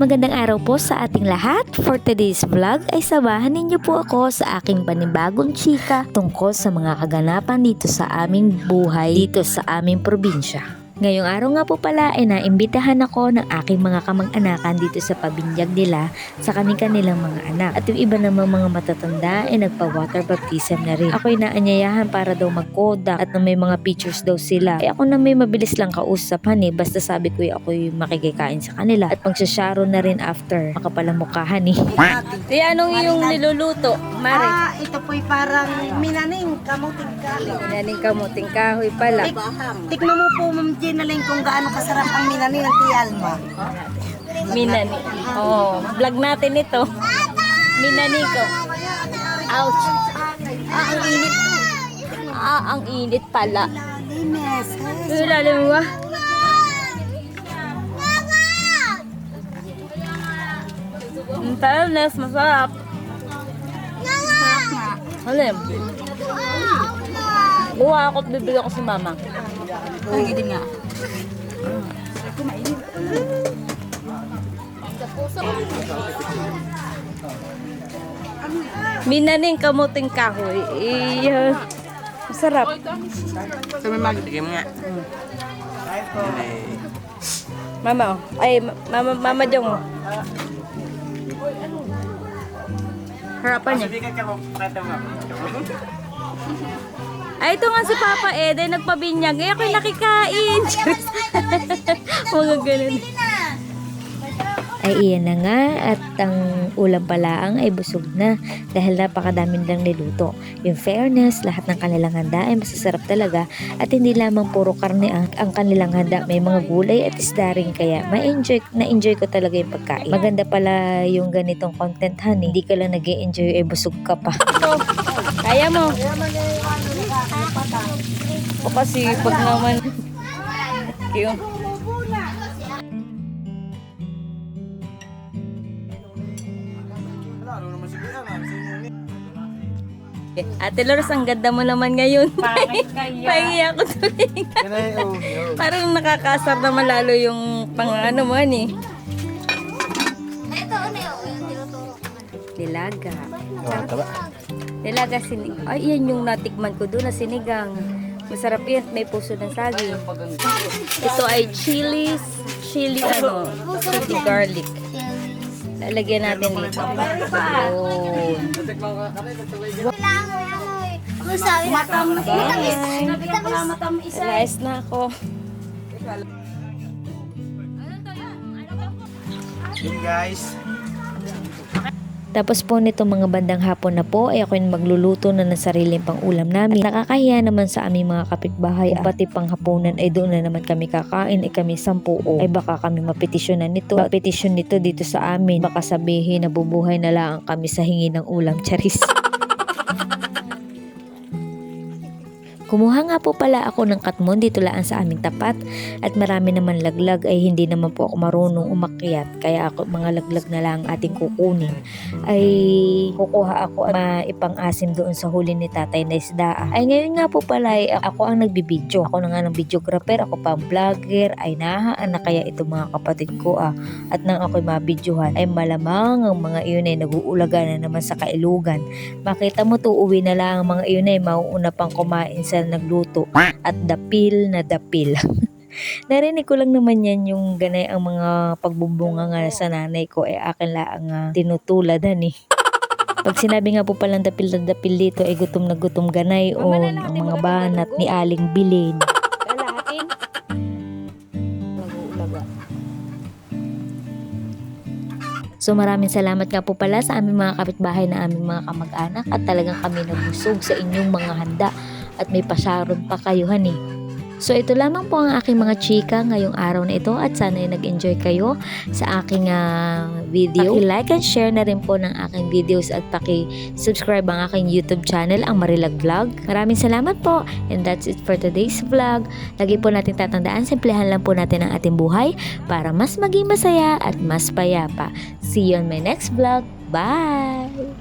magandang araw po sa ating lahat. For today's vlog ay samahan ninyo po ako sa aking panibagong chika tungkol sa mga kaganapan dito sa aming buhay dito sa aming probinsya. Ngayong araw nga po pala ay naimbitahan ako ng aking mga kamag-anakan dito sa pabinyag nila sa kanilang mga anak. At yung iba namang mga matatanda ay nagpa-water baptism na rin. Ako'y naanyayahan para daw mag-kodak at na may mga pictures daw sila. Eh ako na may mabilis lang kausap, honey. Basta sabi ko ako'y makikikain sa kanila at magsasharo na rin after. Makapalamukhahan eh. Di anong yung niluluto, Mare? Ah, ito po'y parang minaning kamuting kahoy. Naning kamuting kahoy pala. Tik, tikman mo po, Ma'am Jenaline, kung gaano kasarap ang minaning ng Tialma. Minani. Oh, vlog natin ito. Minani ko. Ouch. Ah, ang init. Ah, ang init pala. Limes. Ilalim ba? Ang talas, masarap. Alam. Buha ako bibigyan ko si mama. Lagi din nga. Minaning kamuting kahoy. Iya. Masarap. Sige nga. Mama, oh. ay, ma- mama, mama Jong. oh. Harapan niya. Ay, ito nga si Papa Ed, ay nagpabinyag. Eh, ako'y nakikain. Mga ganun. Ay iyan na nga at ang ulam palaang ay busog na dahil napakadaming lang niluto. Yung fairness, lahat ng kanilang handa ay masasarap talaga at hindi lamang puro karne ang, ang kanilang handa. May mga gulay at isda rin kaya ma-enjoy, na-enjoy ko talaga yung pagkain. Maganda pala yung ganitong content honey. Hindi ka lang nag enjoy ay busog ka pa. Ito, kaya mo. O kasi pag naman. Yung Ate Loras, ang ganda mo naman ngayon. Pahingi ako tuloy. Parang nakakasar naman lalo yung pang ano mo ni. Dilaga. Dilaga sinig. Ay, yan yung natikman ko doon na sinigang. Masarap yan. May puso ng saging. Ito ay chilies. Chili ano. Chili garlic. Lalagyan natin dito. Yun. Rice na ako. Yun guys. Tapos po nito mga bandang hapon na po ay ako yung magluluto na ng sariling pang ulam namin. At nakakahiya naman sa aming mga kapitbahay. Kung pati pang hapunan ay doon na naman kami kakain ay kami sampu o ay baka kami mapetisyonan nito. Petisyon nito dito sa amin. Baka sabihin na bubuhay na lang kami sa hingi ng ulam charis. Kumuha nga po pala ako ng katmon dito lang sa aming tapat at marami naman laglag ay hindi naman po ako marunong umakyat kaya ako mga laglag na lang ang ating kukunin ay kukuha ako at maipang-asim doon sa huli ni tatay na isda. Ay ngayon nga po pala ay ako ang nagbibideo. Ako na nga ng videographer, ako pa ang vlogger, ay nahaan na kaya ito mga kapatid ko ah. At nang ako'y mabidyohan ay malamang ang mga iyon ay naguulaga na naman sa kailugan. Makita mo to uwi na lang ang mga iyon ay mauuna pang kumain sa nagluto at dapil na dapil. Narinig ko lang naman yan yung ganay ang mga pagbubunga nga sa nanay ko ay akin lang uh, tinutuladan eh. Pag sinabi nga po palang dapil na dapil dito ay gutom na gutom ganay o ang mga banat ni Aling Bilin. So maraming salamat nga po pala sa aming mga kapitbahay na aming mga kamag-anak at talagang kami nabusog sa inyong mga handa at may pasyaron pa kayo hani. So ito lamang po ang aking mga chika ngayong araw na ito at sana ay nag-enjoy kayo sa aking ah, video. Paki-like and share na rin po ng aking videos at paki-subscribe ang aking YouTube channel, ang Marilag Vlog. Maraming salamat po and that's it for today's vlog. Lagi po natin tatandaan, simplihan lang po natin ang ating buhay para mas maging masaya at mas payapa. See you on my next vlog. Bye!